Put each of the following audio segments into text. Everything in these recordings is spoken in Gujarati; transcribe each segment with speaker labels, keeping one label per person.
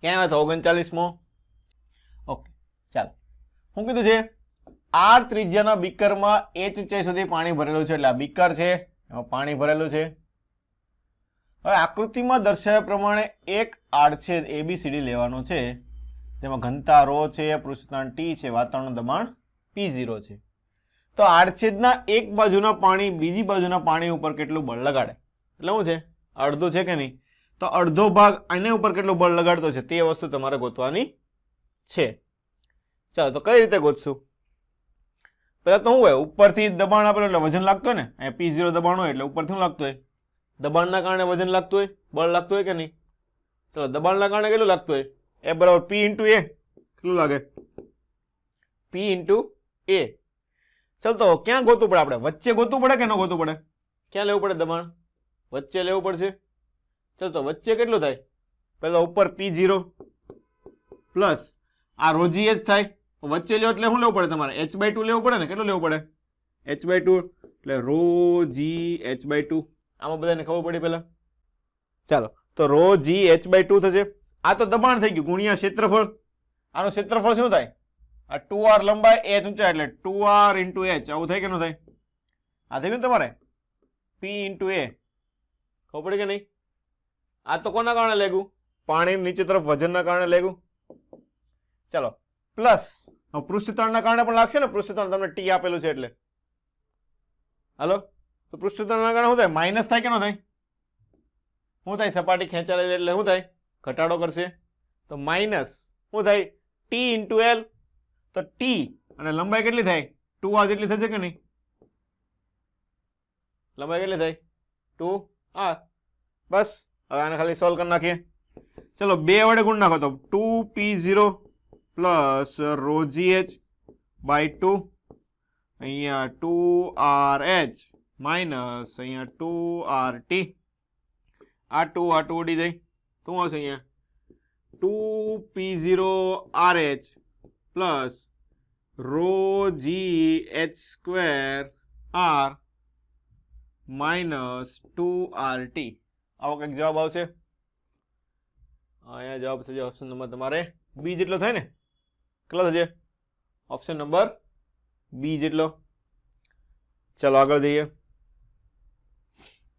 Speaker 1: ક્યાં આવ્યા હતા ઓગણચાલીસમો? ઓકે, ચાલો. શું કીધું છે, આર ત્રિજ્યાના બીકરમાં એચ ઊંચાઈ સુધી પાણી ભરેલું છે. એટલે આ બીકર છે, એમાં પાણી ભરેલું છે. હવે આકૃતિમાં દર્શાવ્યા પ્રમાણે એક આડછેદ એબીસીડી લેવાનો છે. જેમાં ઘનતા રો છે, પૃષ્ઠતાણ ટી છે, વાતાવરણનું દબાણ પી ઝીરો છે. તો આડછેદના એક બાજુના પાણી બીજી બાજુના પાણી ઉપર કેટલું બળ લગાડે? એટલે શું છે? અડધું છે કે નહીં? તો અડધો ભાગ આને ઉપર કેટલું બળ લગાડતો છે તે વસ્તુ તમારે ગોતવાની છે. ચાલો, તો કઈ રીતે ગોતશું? પહેલાં તો શું હોય, ઉપરથી દબાણ આપેલું એટલે વજન લાગતું હોય ને? અહીંયા પી ઝીરો દબાણ હોય એટલે ઉપરથી શું લાગતું હોય? દબાણના કારણે વજન લાગતું હોય? બળ લાગતું હોય કે નહીં? ચલો દબાણના કારણે કેટલું લાગતું હોય? એ બરાબર પી ઇન્ટુ એ કેટલું લાગે? પી ઇન્ટુ એ ચાલ, તો ક્યાં ગોતવું પડે આપણે? વચ્ચે ગોતવું પડે કે ન ગોતવું પડે? ક્યાં લેવું પડે દબાણ? વચ્ચે લેવું પડશે? ચાલ તો વચ્ચે કેટલું થાય? પહેલા ઉપર પી ઝીરો પ્લસ આ રોજી જ થાય. વચ્ચે લ્યો એટલે શું લેવું પડે તમારે? એચ બાય ટુ લેવું પડે ને? કેટલું લેવું પડે? એચ બાય ટુ એટલે rho G H by two આમાં બધાને ખબર પડી પહેલાં ચાલો, તો rho G H by two થશે. આ તો દબાણ થઈ ગયું, ગુણ્યા ક્ષેત્રફળ. આનું ક્ષેત્રફળ શું થાય? આ ટુ આર લંબાઈ એચ ઊંચાઈ, એટલે ટુ આર ઇન્ટુ એચ આવું થાય કે ન થાય? આ થઈ ગયું તમારે? પી ઇન્ટુ એ ખબર પડી કે નહીં? આ તો કોના કારણે લેગું? પાણી નીચે તરફ વજનના કારણે લેગું. ચાલો, પ્લસ પૃષ્ઠતાણના કારણે પણ લાગશે ને? પૃષ્ઠતાણ તમને ટી આપેલું છે એટલે. હાલો? તો પૃષ્ઠતાણના કારણે શું થાય? માઇનસ થાય કે ન થાય? શું થાય? સપાટી ખેંચાયેલી એટલે શું થાય? ઘટાડો કરશે. તો માઇનસ શું થાય? ટી ઇન્ટુ એલ તો ટી અને લંબાઈ કેટલી થાય? ટુ આ જેટલી થશે કે નહીં? લંબાઈ કેટલી થાય? ટુ આ બસ. હવે આને ખાલી સોલ્વ કરી નાખીએ ચલો બે વડે ગુણ નાખો તો two P zero plus rho G H by two અહીંયા ટુ આર એચ માઇનસ અહીંયા ટુ આર ટી આ ટુ આ ટુ ઉડી જાય શું આવશે અહીંયા two P zero R H plus rho G H square R minus two R T આવો કંઈક જવાબ આવશે. અહીંયા જવાબ થશે ઓપ્શન નંબર તમારે બી જેટલો થાય ને, કેટલો થશે? ઓપ્શન નંબર બી જેટલો. ચલો આગળ જઈએ.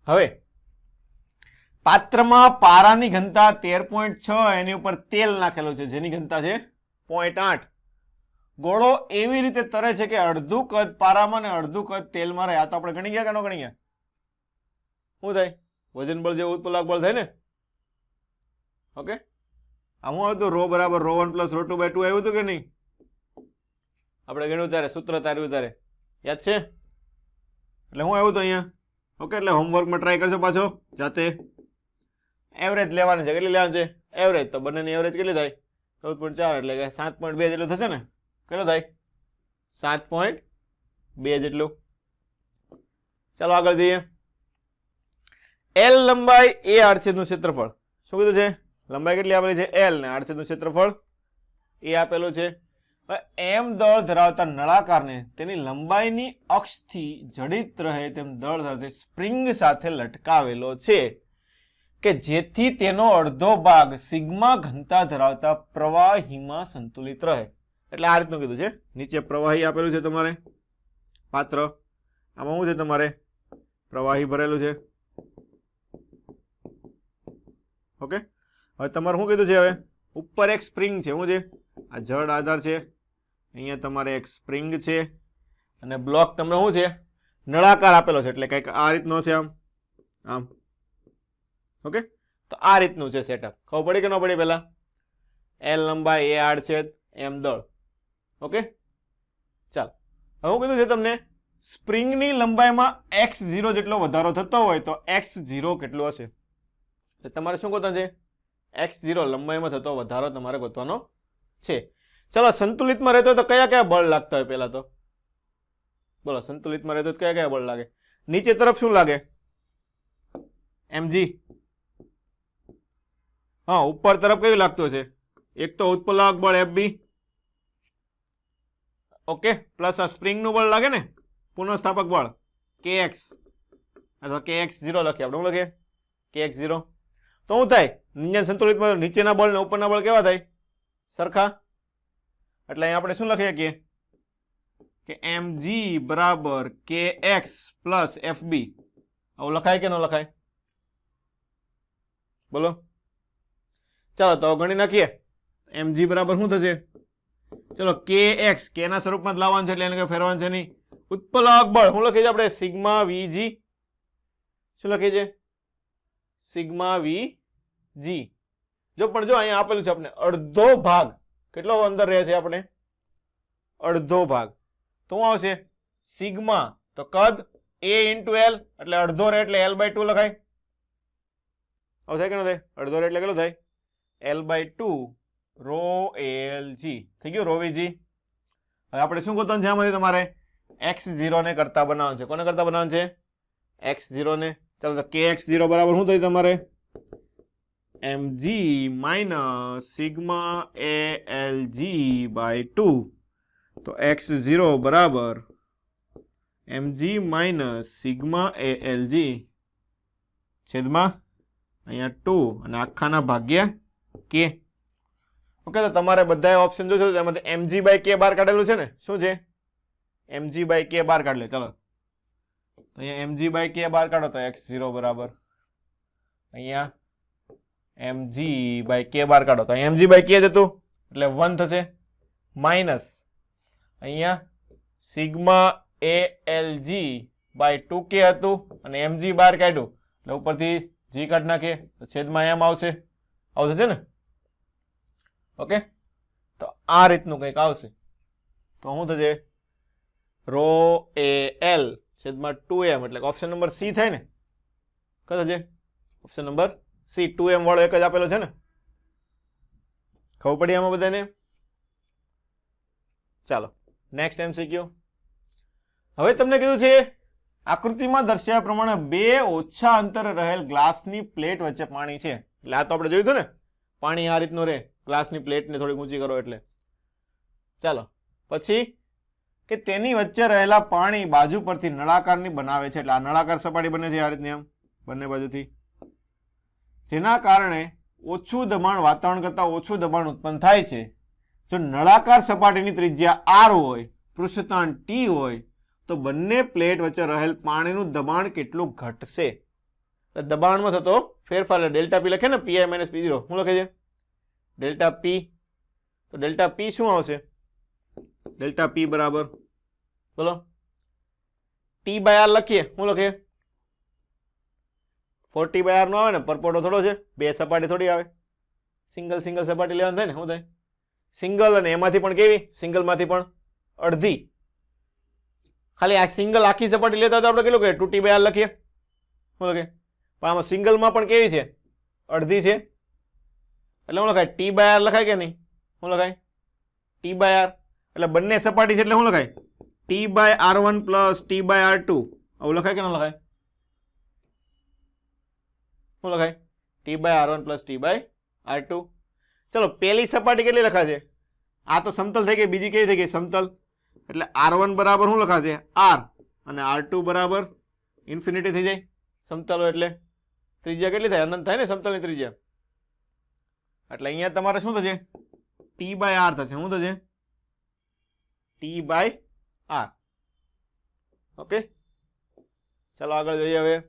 Speaker 1: હવે, પાત્રમાં પારાની ઘનતા તેર પોઈન્ટ છ એની ઉપર તેલ નાખેલું છે. જેની ઘનતા છે પોઈન્ટ આઠ. ગોળો એવી રીતે તરે છે કે અડધું કદ પારામાં ને અડધું કદ તેલમાં રહે. આ તો આપણે ગણી ગયા કે ન ગણી ગયા? શું થાય? વજન બળ જેવું ઉત્પલાક બળ થાય ને? ઓકે? આમ હું હતું રો બરાબર rho one plus rho two by two આવ્યું હતું કે નહીં? આપણે ગણ્યું ત્યારે, સૂત્ર તાર્યું ત્યારે. યાદ છે? એટલે હું આવ્યું હતું અહીંયા. ઓકે, એટલે હોમવર્કમાં ટ્રાય કરજો પાછો, જાતે. એવરેજ લેવાની છે. કેટલી લેવાની છે? એવરેજ તો બંનેની એવરેજ કેટલી થાય? ચૌદ પોઈન્ટ ચાર એટલે કે સાત પોઈન્ટ બે જેટલું થશે ને? કેટલું થાય? સાત પોઈન્ટ બે જેટલું. ચાલો આગળ જઈએ. એલ લંબાઈ એ આડછેદનું ક્ષેત્રફળ. શું કીધું છે? લંબાઈ કેટલી આપેલી છે? એલ ને આડછેદનું ક્ષેત્રફળ એ આપેલું છે. એમ દળ ધરાવતા નળાકારને તેની લંબાઈની અક્ષથી જડિત રહે તેમ દળ ધરાવતી સ્પ્રિંગ સાથે લટકાવેલો છે કે જેથી તેનો અડધો ભાગ સિગ્મા ઘનતા ધરાવતા પ્રવાહીમાં સંતુલિત રહે. એટલે આ રીતનું કીધું છે. નીચે પ્રવાહી આપેલું છે તમારે. પાત્ર. આમાં શું છે તમારે? પ્રવાહી ભરેલું છે. ઓકે? હવે તમારે શું કીધું છે હવે? ઉપર એક સ્પ્રિંગ છે. શું છે? આ જડ આધાર છે. અહીંયા તમારે એક સ્પ્રિંગ છે. અને બ્લોક તમને શું છે? નળાકાર આપેલો છે. એટલે કંઈક આ રીતનો છે આમ. આમ. ઓકે? તો આ રીતનું છે સેટઅપ ખબર પડી કે ન પડી પહેલાં? એલ લંબાઈ એ આડછેદ એમ દળ. ઓકે? ચાલ. હવે હું કીધું છે તમને, સ્પ્રિંગની લંબાઈમાં એક્સ ઝીરો જેટલો વધારો થતો હોય તો એક્સ ઝીરો કેટલું હશે? તો તમારે શું ગોતવાનું છે? એક્સ ઝીરો લંબાઈમાં થતો વધારો તમારે ગોતવાનો છે. ચલો, સંતુલિતમાં રહેતો હોય તો કયા કયા બળ લાગતા હોય પહેલાં તો? બોલો, સંતુલિતમાં રહેતો કયા કયા બળ લાગે? નીચે તરફ શું લાગે? એમજી હા, ઉપર તરફ કયું લાગતું છે એક તો ઉત્પલાક બળ એફ બી ઓકે, પ્લસ આ સ્પ્રિંગનું બળ લાગે ને? પુનઃસ્થાપક બળ કે એક્સ અથવા કે એક્સ ઝીરો લખીએ આપણે. શું લખીએ? કે એક્સ ઝીરો તો શું થાય? નિંજન સંતુલિતમાં નીચેના બળ ને ઉપરના બળ કેવા થાય? સરખા? એટલે અહીં આપણે શું લખી શકીએ? કે એમ જી બરાબર કે એક્સ પ્લસ એફ બી આવું લખાય કે ન લખાય? બોલો. ચાલો, તો ગણી નાખીએ. એમ જી બરાબર શું થશે? ચલો કે એક્સ કે ના સ્વરૂપમાં જ લાવવાનું છે એટલે એને કઈ ફેરવાનું છે નહીં. ઉત્પલક બળ. શું લખીએ છે આપણે? સિગ્મા વીજી શું લખીએ છીએ? Sigma V G. જો, પણ જો અહીંયા આપેલું છે આપણે, અડધો ભાગ. કેટલો અંદર રહે છે આપણે? અડધો ભાગ. તો શું આવશે? સિગ્મા. તો કદ? એ ઇન્ટુ એલ એટલે અડધો રે એટલે એલ બાય ટુ લખાય. આવું થાય ન થાય? અડધો રે એટલે કેટલો થાય? L by two rho L G થઈ ગયું? રોવીજી હવે આપણે શું ગોતવાનું છે? આમાંથી તમારે એક્સ ઝીરોને કરતા બનાવવાનું છે. કોને કરતા બનાવવાનું છે? એક્સ ને. ચાલો તો કે એક્સ ઝીરો બરાબર શું થયું તમારે? M G minus sigma A L G by two તો એક્સ ઝીરો બરાબર M G minus sigma A L G છેદમાં અહીંયા ટુ અને આખાના ભાગ્યા કે ઓકે તો તમારે બધા ઓપ્શન જોશો તો એમાંથી એમજી બાય કે બાર કાઢેલું છે ને? શું છે? એમજી બાય કે બાર કાઢ લે. ચલો. તો અહીંયા એમજી બાય કે બાર કાઢો તો એક્સ ઝીરો બરાબર. અહીંયા એમજી બાય કે બાર કાઢો તો અહીંયા એમજી બાય કે જ હતું. એટલે વન થશે. માઇનસ અહીંયા sigma A L G by two કે હતું અને એમજી બાર કાઢ્યું. એટલે ઉપરથી જી કાઢ નાખીએ તો છેદમાં એમ આવશે. આવશે થશે ને? ઓકે તો આ રીતનું કંઈક આવશે. તો શું થશે? રો એ છેદમાં ટુ એમ, એટલે ઓપ્શન નંબર સી થાય ને? કયો છે? Option number C two M વાળો એક જ આપેલો છે ને? ખબર પડી આમાં બધાને? ચાલો નેક્સ્ટ એમસીક્યુ હવે તમને કીધું છે, આકૃતિમાં દર્શાવ્યા પ્રમાણે બે ઓછા અંતરે રહેલ ગ્લાસની પ્લેટ વચ્ચે પાણી છે. એટલે આ તો આપણે જોયું હતું ને? પાણી આ રીતનું રહે. ગ્લાસની પ્લેટને થોડી ઊંચી કરો એટલે. ચાલો, પછી કે તેની વચ્ચે રહેલા પાણી બાજુ પરથી નળાકારની બનાવે છે. એટલે આ નળાકાર સપાટી બને છે આ રીતની આમ, બંને બાજુથી. જેના કારણે ઓછું દબાણ, વાતાવરણ કરતાં ઓછું દબાણ ઉત્પન્ન થાય છે. જો નળાકાર સપાટીની ત્રિજ્યા આર હોય, પૃષ્ઠતાણ ટી હોય, તો બંને પ્લેટ વચ્ચે રહેલ પાણીનું દબાણ કેટલું ઘટશે? એટલે દબાણમાં થતો ફેરફાર ડેલ્ટા પી લખે ને પીઆઈ માઇનસ પી જીરો શું લખે છે? ડેલ્ટા પી તો ડેલ્ટા પી શું આવશે? ડેલ્ટા પી બરાબર. બોલો. ટી બાય આર લખીએ. શું લખીએ? ફોર્ટી બાય આરનો આવે ને, પરપોટો થોડો છે, બે સપાટી થોડી આવે. સિંગલ સિંગલ સપાટી લેવાનું થાય ને, શું થાય? સિંગલ અને એમાંથી પણ કેવી? સિંગલમાંથી પણ અડધી. ખાલી આ સિંગલ આખી સપાટી લેતા તો આપણે કેટલું કહે ટુ ટી બાય આર લખીએ. શું લખીએ? પણ આમાં સિંગલમાં પણ કેવી છે? અડધી છે. એટલે શું લખાય? ટી બાય આર લખાય કે નહીં? શું લખાય? ટી બાય આર એટલે બંને સપાટી છે એટલે શું લખાય? T by R one plus T by R two આવું લખાય કે ન લખાય? શું લખાય? T by R one plus T by R two ચલો, પેલી સપાટી કેટલી લખાશે? આ તો સમતલ થઈ ગઈ, બીજી કેવી થઈ ગઈ? સમતલ. એટલે આર વન બરાબર શું લખાશે? આર અને આર ટુ બરાબર ઇન્ફિનિટી થઈ જાય. સમતલો એટલે ત્રિજ્યા કેટલી થાય? અનંત થાય ને સમતલની ત્રિજ્યા. એટલે અહીંયા તમારે શું થશે? ટી બાય આર થશે. શું થશે? ટી બાય આર ઓકે ચાલો આગળ જોઈએ હવે.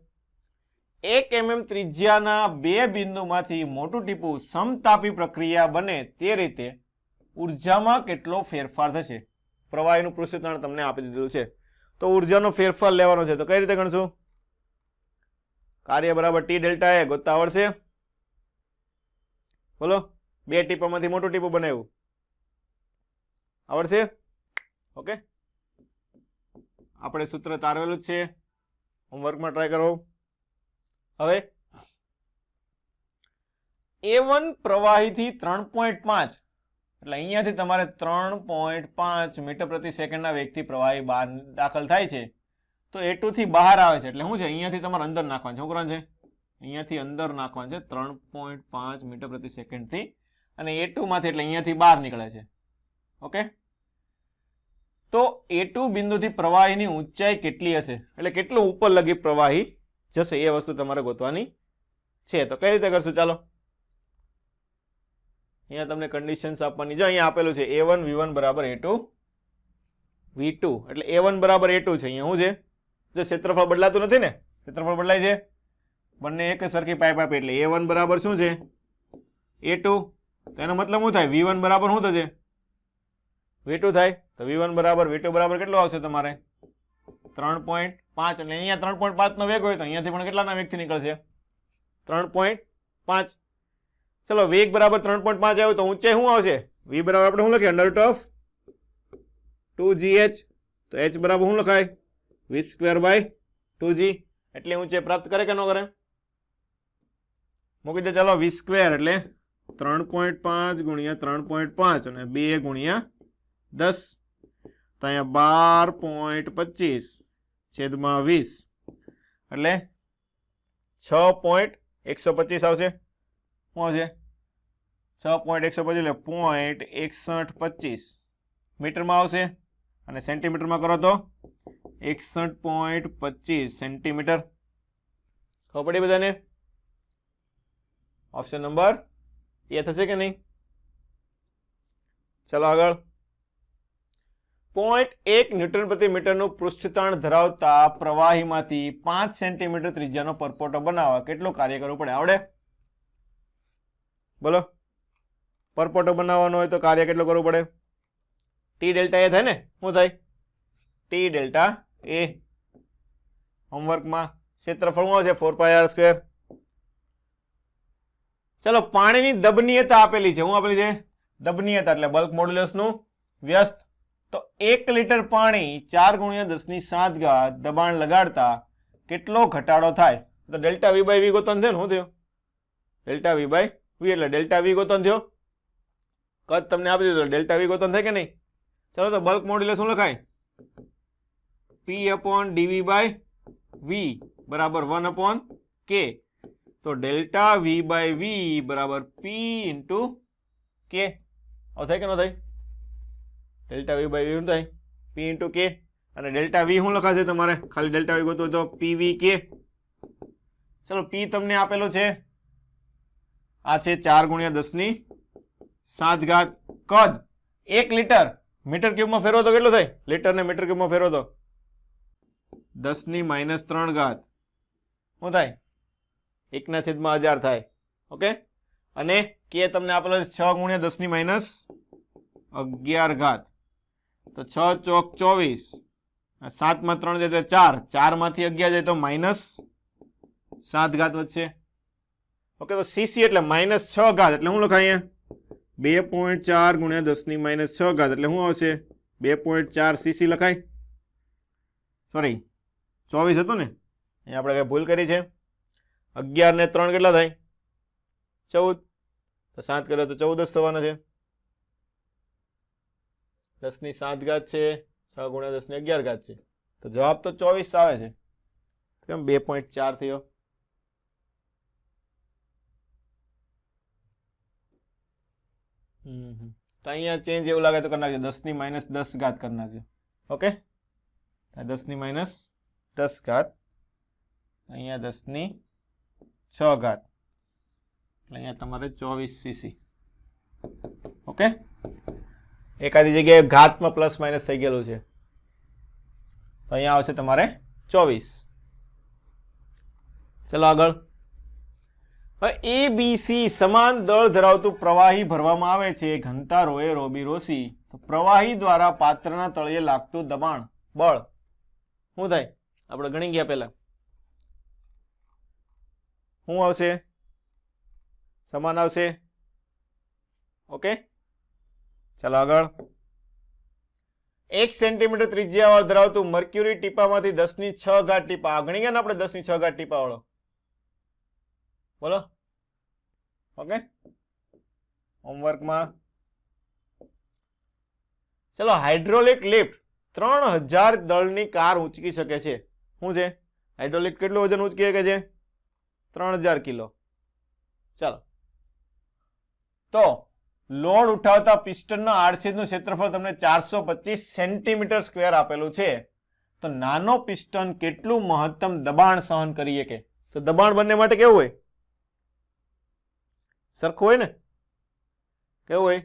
Speaker 1: એક એમએમ ત્રિજ્યાના બે બિંદુમાંથી મોટું ટીપું સમતાપી પ્રક્રિયા બને તે રીતે ઉર્જામાં કેટલો ફેરફાર થશે? પ્રવાહીનું પૃષ્ઠતાણ તમને આપી દીધું છે. તો ઉર્જાનો ફેરફાર લેવાનો છે. તો કઈ રીતે ગણશું? કાર્ય બરાબર ટી ડેલ્ટા એ ગોતતા આવડશે. બોલો? બે ટીપામાંથી મોટું ટીપું બનાવ્યું. આવડશે? ઓકે? આપણે સૂત્ર તારવેલું જ છે. હોમવર્કમાં ટ્રાય કરો. હવે? એ વન પ્રવાહીથી ત્રણ પોઈન્ટ પાંચ. એટલે અહીંયાથી તમારે ત્રણ પોઈન્ટ પાંચ મીટર પ્રતિ સેકન્ડના વેગથી પ્રવાહી બહાર દાખલ થાય છે. તો એ ટુથી બહાર આવે છે. એટલે શું છે? અહીંયાથી તમારે અંદર નાખવાનું છે. શું કરવાનું છે? અહીંયાથી અંદર નાખવાનું છે. ત્રણ પોઈન્ટ પાંચ મીટર પ્રતિ સેકન્ડથી. અને એ ટુમાંથી એટલે અહીંયાથી બહાર નીકળે છે. ઓકે? તો એ ટુ બિંદુથી પ્રવાહીની ઊંચાઈ કેટલી હશે? એટલે કેટલું ઉપર લગી પ્રવાહી જશે એ વસ્તુ તમારે ગોતવાની છે. તો કઈ રીતે કરશું? ચાલો. અહીંયા તમને કન્ડિશન્સ આપવાની. જો અહીંયા આપેલું છે એ વન વી વન બરાબર એ ટુ વી ટુ એટલે એ વન બરાબર એ ટુ છે. અહીંયા શું છે? જો ક્ષેત્રફળ બદલાતું નથી ને, ક્ષેત્રફળ બદલાય છે. બંને એક સરખી પાઇપ આપી. એટલે એ વન બરાબર શું છે? એ ટુ તો એનો મતલબ શું થાય? વી વન બરાબર શું થશે? વી થાય તો વી બરાબર વી બરાબર કેટલો આવશે તમારે? ત્રણ પોઈન્ટ પાંચ, એટલે અહીંયા ત્રણ પોઈન્ટ પાંચનો વેગ હોય તો અહીંયાથી પણ કેટલાના વેગથી નીકળશે? ત્રણ પોઈન્ટ પાંચ. ચલો વેગ બરાબર ત્રણ પોઈન્ટ પાંચ આવ્યો તો ઊંચાઈ શું આવશે? વી બરાબર આપણે શું લખીએ? અંડર ટફ ટુ જી એચ તો એચ બરાબર શું લખાય? V square by two G એટલે ઊંચાઈ પ્રાપ્ત કરે કે ન કરે? મૂકી દે, ચાલો વી સ્ક્વેર એટલે ત્રણ પોઈન્ટ પાંચ ગુણ્યા ત્રણ પોઈન્ટ પાંચ અને બે ગુણ્યા દસ. તો અહીંયા બાર પોઈન્ટ પચીસ. છેદમાં વીસ. એટલે છ પોઈન્ટ એકસો પચીસ આવશે. શું આવશે? છ પોઈન્ટ એકસો પચીસ એટલે પોઈન્ટ એકસઠ પચીસ. મીટરમાં આવશે. અને સેન્ટીમીટરમાં કરો તો એકસઠ પોઈન્ટ પચીસ સેન્ટીમીટર. ખબર પડી બધાને? ઓપ્શન નંબર એ થશે કે નહીં? ચલો આગળ. પોઈન્ટ એક ન્યૂટન પ્રતિ મીટરનું પૃષ્ઠતાણ ધરાવતા પ્રવાહીમાંથી પાંચ સેન્ટીમીટર ત્રિજ્યાનો પરપોટો બનાવવા કેટલું કાર્ય કરવું પડે? આવડે? બોલો. પરપોટો બનાવવાનો હોય તો કાર્ય કેટલું કરવું પડે? ટી ડેલ્ટા એ થાય ને? શું થાય? ટી ડેલ્ટા એ હોમવર્કમાં ક્ષેત્રફળ શું છે? ફોર પાય આર સ્ક્વેર ચલો, પાણીની દબનીયતા આપેલી છે. શું આપેલી છે? દબનીયતા, એટલે બલ્ક મોડ્યુલસનું વ્યસ્ત તો એક લીટર પાણી ચાર ગુણ્યા દસની સાત ઘાત દબાણ લગાડતા કેટલો ઘટાડો થાય? તો ડેલ્ટા વી બાય વી ગોતન થયો ને, શું થયો? ડેલ્ટા વી બાય વી એટલે ડેલ્ટા વી ગોતન થયો? કદ તમને આપી દીધો ડેલ્ટા વી ગોતન થાય કે નહીં? ચાલો, તો બલ્ક મોડ્યુલે શું લખાય? P upon D V by V બરાબર વન અપોન કે તો ડેલ્ટા વી બાય વી બરાબર પી ઇન્ટુ કે આવું થાય કે ન થાય? ડેલ્ટા વી બાય વી શું થાય? પી ઇન્ટુ કે અને ડેલ્ટા વી શું લખાશે તમારે? ખાલી ડેલ્ટા વી ગોતવું તો પી વી કે ચલો પી તમને આપેલો છે. આ છે ચાર ગુણ્યા દસની સાત ઘાત કદ. એક લીટર. મીટર ક્યુબમાં ફેરવો તો કેટલું થાય? લીટર ને મીટર ક્યુબમાં ફેરવો તો? દસની માઇનસ ત્રણ ઘાત. શું થાય? એકના છેદમાં હજાર થાય. ઓકે? અને કે તમને આપેલો છે છ ગુણ્યા દસની માઇનસ અગિયાર ઘાત. તો છ ચોક ચોવીસ. સાતમાં ત્રણ જાય તો ચાર. ચારમાંથી અગિયાર જાય તો માઇનસ સાત ઘાત વધશે. ઓકે, તો સીસી એટલે માઇનસ છ ઘાત. એટલે શું લખાય અહીંયા? બે પોઈન્ટ ચાર ગુણ્યા દસની માઇનસ છ ઘાત. એટલે શું આવશે? બે પોઈન્ટ ચાર સીસી લખાય. સોરી ચોવીસ હતું ને? અહીંયા આપણે કંઈ ભૂલ કરી છે? અગિયાર ને ત્રણ કેટલા થાય? ચૌદ. તો સાત કર્યો તો ચૌદ જ થવાના છે. દસની સાત ઘાત છે, છ ગુણ્યા દસની અગિયાર ઘાત છે. તો જવાબ તો ચોવીસ આવે છે. કેમ? બે પોઈન્ટ ચાર થયો. તો અહીંયા ચેન્જ એવું લાગે તો કરી નાખજો. દસની માઇનસ દસ ઘાત કરી નાખજો. ઓકે દસની માઇનસ દસ ઘાત. અહીંયા દસની છ ઘાત. અહીંયા તમારે ચોવીસ સીસી ઓકે એકાદી જગ્યાએ ઘાતમાં પ્લસ માઇનસ થઈ ગયેલું છે. તો અહીંયા આવશે તમારે ચોવીસ. ચલો આગળ. એ બી સી સમાન દળ ધરાવતું પ્રવાહી ભરવામાં આવે છે. ઘનતા રોએ રોબી રોસી તો પ્રવાહી દ્વારા પાત્રના તળિયે લાગતું દબાણ, બળ. શું થાય? આપણે ગણી ગયા પહેલા. શું આવશે? સમાન આવશે? ઓકે? ચાલો આગળ. એક સેન્ટીમીટર ત્રિજ્યા ધરાવતું મર્ક્યુરી ટીપામાંથી દસની છ ઘાટ ટીપા. આ ગણી ગયા ને આપણે દસની છ ઘાટ ટીપા વાળો બોલો. ઓકે. હોમવર્કમાં ચલો હાઇડ્રોલિક લિફ્ટ ત્રણ હજાર દળની કાર ઉંચકી શકે છે. શું છે? હાઇડ્રોલિક કેટલું વજન ઉંચકી શકે છે? ત્રણ હજાર કિલો. ચાલો. તો લોડ ઉઠાવતા પિસ્ટનના આડછેદનું ક્ષેત્રફળ તમને ચારસો પચીસ સેન્ટીમીટર સ્ક્વેર આપેલું છે. તો નાનો પિસ્ટન કેટલું મહત્તમ દબાણ સહન કરી શકે તો દબાણ બંને માટે કેવું હોય? સરખું હોય ને? કેવું હોય?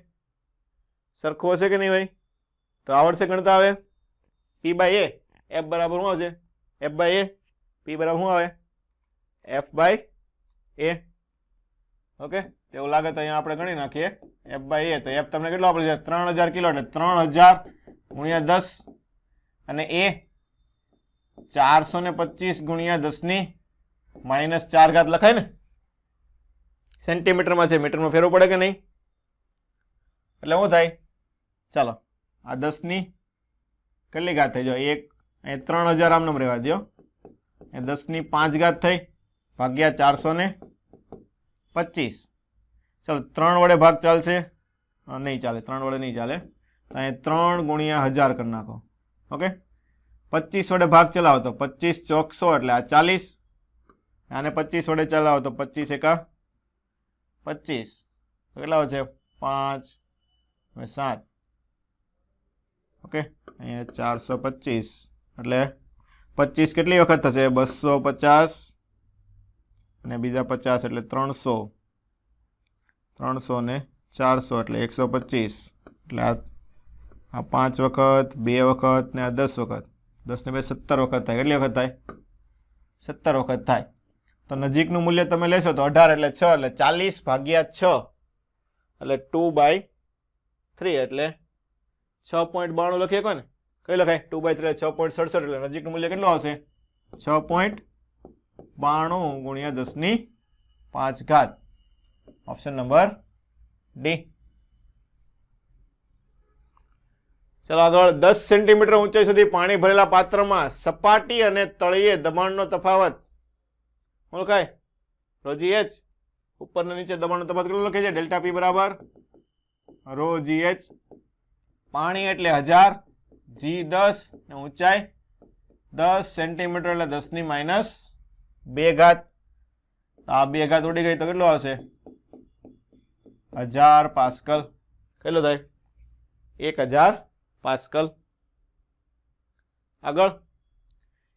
Speaker 1: સરખું હશે કે નહીં હોય? તો આવડશે ગણતા આવે. પી બાય એ એફ બરાબર શું આવશે? એફ બાય એ પી બરાબર શું આવે? F by A okay? એવું લાગે તો અહીંયા આપણે ગણી નાખીએ. એફ બાય એ તો એફ તમને કેટલો આપણે છે? ત્રણ હજાર કિલો એટલે ત્રણ હજાર ગુણ્યા દસ અને એ ચારસો ને પચીસ ગુણ્યા દસની માઇનસ ચાર ઘાત લખાય ને? સેન્ટીમીટરમાં છે મીટરમાં ફેરવો પડે કે નહીં? એટલે શું થાય? ચાલો આ દસની કેટલી ઘાત થઈ જો એક અહીં ત્રણ હજાર આમ નંબર રહેવા દો એ દસની પાંચ ઘાત થઈ ભાગ્યા ચારસો ને પચીસ. ચાલો ત્રણ વડે ભાગ ચાલશે? નહીં ચાલે. ત્રણ વડે નહીં ચાલે. અહીં ત્રણ ગુણ્યા હજાર કરી નાખો. ઓકે? પચીસ વડે ભાગ ચલાવો તો પચીસ ચોકસો એટલે આ ચાલીસ. આને પચીસ વડે ચલાવો તો પચીસ એકા પચીસ. કેટલા છે પાંચ સાત. ઓકે? અહીંયા ચારસો પચીસ. એટલે પચીસ કેટલી વખત થશે? બસો પચાસ અને બીજા પચાસ એટલે ત્રણસો. ત્રણસો ને ચારસો એટલે એકસો પચીસ. એટલે આ પાંચ વખત, બે વખત ને આ દસ વખત. દસને બે સત્તર વખત થાય. કેટલી વખત થાય? સત્તર વખત થાય. તો નજીકનું મૂલ્ય તમે લેશો તો અઢાર એટલે છ એટલે ચાલીસ ભાગ્યા છ એટલે ટુ બાય થ્રી એટલે છ પોઈન્ટ બાણું લખીએ કોને કઈ લખાય? ટુ બાય થ્રી છ પોઈન્ટ સડસઠ એટલે નજીકનું મૂલ્ય કેટલું આવશે? છ પોઈન્ટ બાણું ગુણ્યા દસની પાંચ ઘાત. ઓપ્શન નંબર ડી ચલો આગળ દસ સેન્ટીમીટર ઊંચાઈ સુધી પાણી ભરેલા પાત્રમાં સપાટી અને તળિયે દબાણનો તફાવત. ઓળખાય લખાય રોજી એચ ઉપર નીચે દબાણનો તફાવત કેટલો લખે છે? ડેલ્ટા પી બરાબર. રો જી એચ પાણી એટલે હજાર જી દસ ને ઊંચાઈ દસ સેન્ટીમીટર એટલે દસની માઇનસ બે ઘાત. આ બે ઘાત ઉડી ગઈ તો કેટલો આવશે? હજાર પાસ્કલ. કેટલો થાય? એક હજાર પાસ્કલ. આગળ.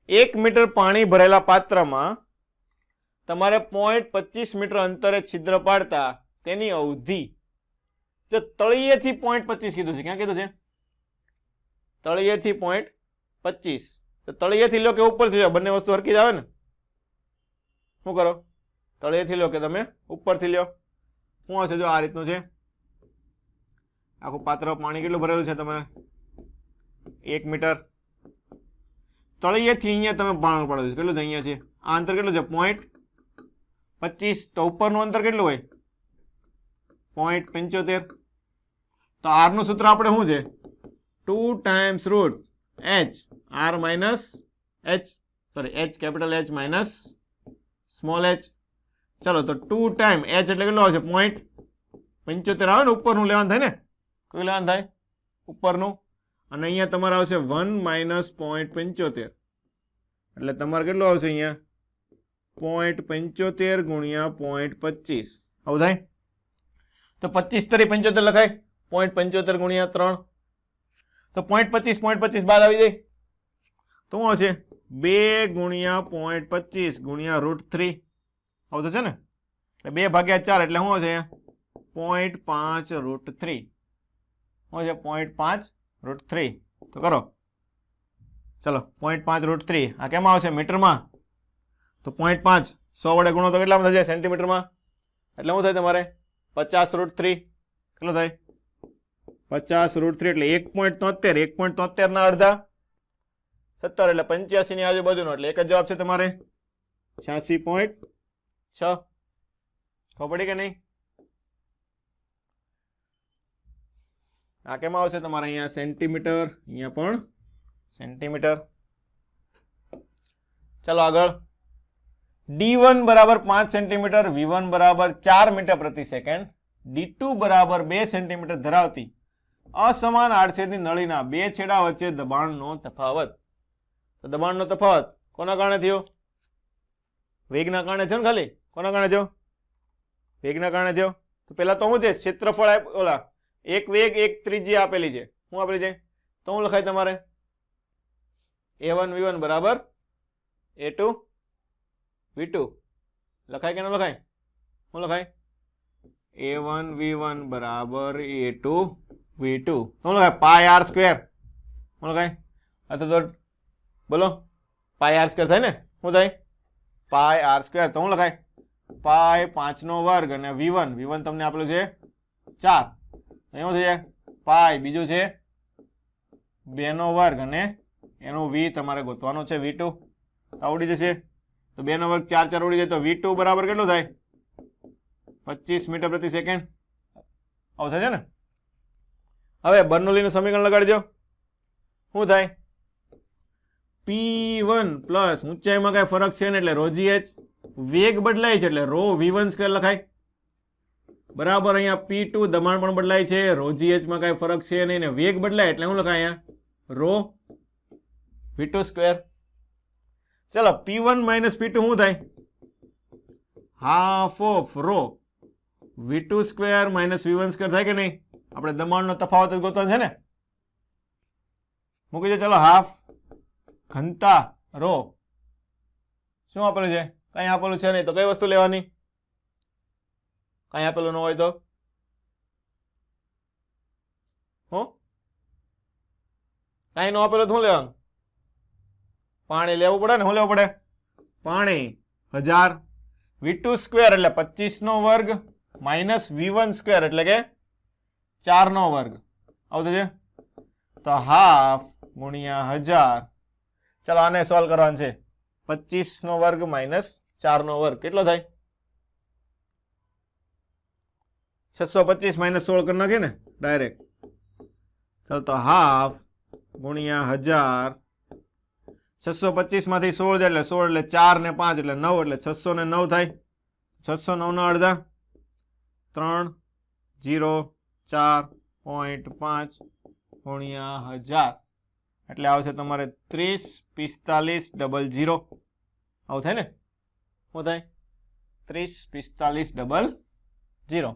Speaker 1: એક મીટર પાણી ભરેલા પાત્રમાં તમારે પોઈન્ટ પચીસ મીટર અંતરે છિદ્ર પાડતા તેની અવધિ. જો તળિયેથી પોઈન્ટ પચીસ કીધું છે. ક્યાં કીધું છે? તળિયેથી પોઈન્ટ પચીસ. તો તળિયેથી લો કે ઉપરથી લો? બંને વસ્તુ હરકી જ આવે ને? શું કરો? તળિયેથી લો કે તમે ઉપરથી લ્યો? શું હશે જો આ રીતનું છે? આખું પાત્ર પાણી કેટલું ભરેલું છે તમે એક મીટર. તળિયેથી અહીંયા તમે પાણી પાડો છો કેટલું અહીંયા છે? આ અંતર કેટલું છે? પોઈન્ટ પચીસ. તો ઉપરનું અંતર કેટલું હોય? પોઈન્ટ પંચોતેર. તો આરનું સૂત્ર આપણે શું છે? Two times root H R minus H sorry H capital H minus small H ચાલો, તો ટુ ટાઈમ એચ એટલે કેટલો આવશે? પોઈન્ટ પંચોતેર આવે ને ઉપરનું લેવાનું થાય ને? કયું લેવાનું થાય? ઉપરનું. અને અહીંયા તમારે આવશે વન માઇનસ પોઈન્ટ પંચોતેર. એટલે તમારે કેટલું આવશે અહીંયા? પોઈન્ટ પંચોતેર ગુણ્યા પોઈન્ટ પચીસ. આવું થાય? તો પચીસ તરી પંચોતેર લખાય. પોઈન્ટ પંચોતેર ગુણ્યા ત્રણ. તો પોઈન્ટ પચીસ પોઈન્ટ પચીસ બાદ આવી જાય. તો શું આવશે? બે ગુણ્યા પોઈન્ટ પચીસ ગુણ્યા રૂટ થ્રી આવું થશે ને? એટલે બે ભાગ્યા ચાર એટલે શું હશે પોઈન્ટ પાંચ રૂટ થ્રી શું છે પોઈન્ટ પાંચ રૂટ થ્રી તો કરો. ચલો પોઈન્ટ પાંચ રૂટ થ્રી આ કેમાં આવશે? મીટરમાં? તો પોઈન્ટ પાંચ સો વડે ગુણો તો કેટલામાં થશે? સેન્ટીમીટરમાં? એટલે શું થાય તમારે? પચાસ રૂટ થ્રી કેટલો થાય? પચાસ રૂટ થ્રી એટલે એક પોઈન્ટ તોતેર. એક પોઈન્ટ તોતેરના અડધા. સત્તર એટલે પંચ્યાસીની આજુબાજુનો. એટલે એક જ જવાબ છે તમારે. છ્યાસી પોઈન્ટ છ. ખબર પડી કે નહીં? આ કેમાં આવશે તમારે અહીંયા સેન્ટીમીટર? અહીંયા પણ સેન્ટીમીટર. ચાલો આગળ. ડી વન બરાબર પાંચ સેન્ટીમીટર, વી વન બરાબર ચાર મીટર પ્રતિ સેકન્ડ. ડી ટુ બરાબર બે સેન્ટીમીટર ધરાવતી અસમાન આડછેદની નળીના બે છેડા વચ્ચે દબાણનો તફાવત. તો દબાણનો તફાવત કોના કારણે થયો? વેગના કારણે થયો ને ખાલી? કોના કારણે થયો? વેગના કારણે થયો? તો પહેલા તો શું છે, ક્ષેત્રફળ આપ- ઓલા, એક વેગ, એક ત્રિજ્યા આપેલી છે. શું આપેલી છે? તો શું લખાય તમારે? એ વન વી વન બરાબર? એ ટુ વી ટુ લખાય કે ન લખાય? શું લખાય? એ વન વી વન બરાબર એ ટુ વી ટુ શું લખાય? Pi R square. શું લખાય? અથવા તો બોલો પાય આર સ્ક્વેર થાય ને? શું થાય? Pi R square. તો શું લખાય? પાય પાંચનો વર્ગ અને વી વન વી તમને આપેલું છે ચાર. તો શું થઈ જાય પાય. બીજું છે બેનો વર્ગ અને એનું વી તમારે ગોતવાનું છે, વી ટુ. આવડી જશે. તો બેનો વર્ગ ચાર ચાર ઉડી જાય તો વી ટુ બરાબર કેટલું થાય? પચીસ મીટર પ્રતિ સેકન્ડ. આવું થાય છે ને? હવે બર્નોલીનું સમીકરણ લગાડી દો શું થાય? પી વન પ્લસ ઊંચાઈમાં કાંઈ ફરક છે ને એટલે રોજી એચ. વેગ બદલાય છે એટલે રો વી વન સ્ક્વેર લખાય. બરાબર, અહીંયા પી ટુ દબાણ પણ બદલાય છે. રોજી એચમાં કાંઈ ફરક છે નહીં ને વેગ બદલાય એટલે શું લખાય અહીંયા? Rho V two square. ચલો, P one minus P two શું થાય? Half of rho V two square minus V one square થાય કે નહીં? આપણે દબાણનો તફાવત જ ગોતવાનો છે ને? મૂકી દો, ચલો, હાફ ઘનતા રો. શું આપેલું છે? કઈ આપેલું છે નહીં. તો કઈ વસ્તુ લેવાની? કઈ આપેલું ન હોય તો? હું? કઈ ન આપેલું શું લેવાનું? પાણી લેવું પડે ને? શું લેવું પડે? પાણી. હજાર. વી ટુ સ્ક્વેર એટલે પચીસ નો વર્ગ માઇનસ વી વન સ્ક્વેર એટલે કે ચાર નો વર્ગ. આવતો છે તો હાફ ગુણ્યા હજાર. ચાલો આને સોલ્વ કરવાનું છે. પચીસ નો વર્ગ માઇનસ ચાર નો વર્ગ કેટલો થાય? છસો પચીસ માઇનસ સોળ કરી નાખીએ ને ડાયરેક્ટ ચાલો તો હાફ ગુણ્યા હજાર. છસો પચીસમાંથી સોળ જાય એટલે સોળ એટલે ચાર ને પાંચ એટલે નવ એટલે છસો ને નવ થાય. છસો નવ ના અડધા. ત્રણ, જીરો, ચાર પોઈન્ટ પાંચ ગુણ્યા હજાર. એટલે આવશે તમારે ત્રીસ, પિસ્તાલીસ ડબલ જીરો આવું થાય ને? શું થાય? ત્રીસ પિસ્તાલીસ ડબલ જીરો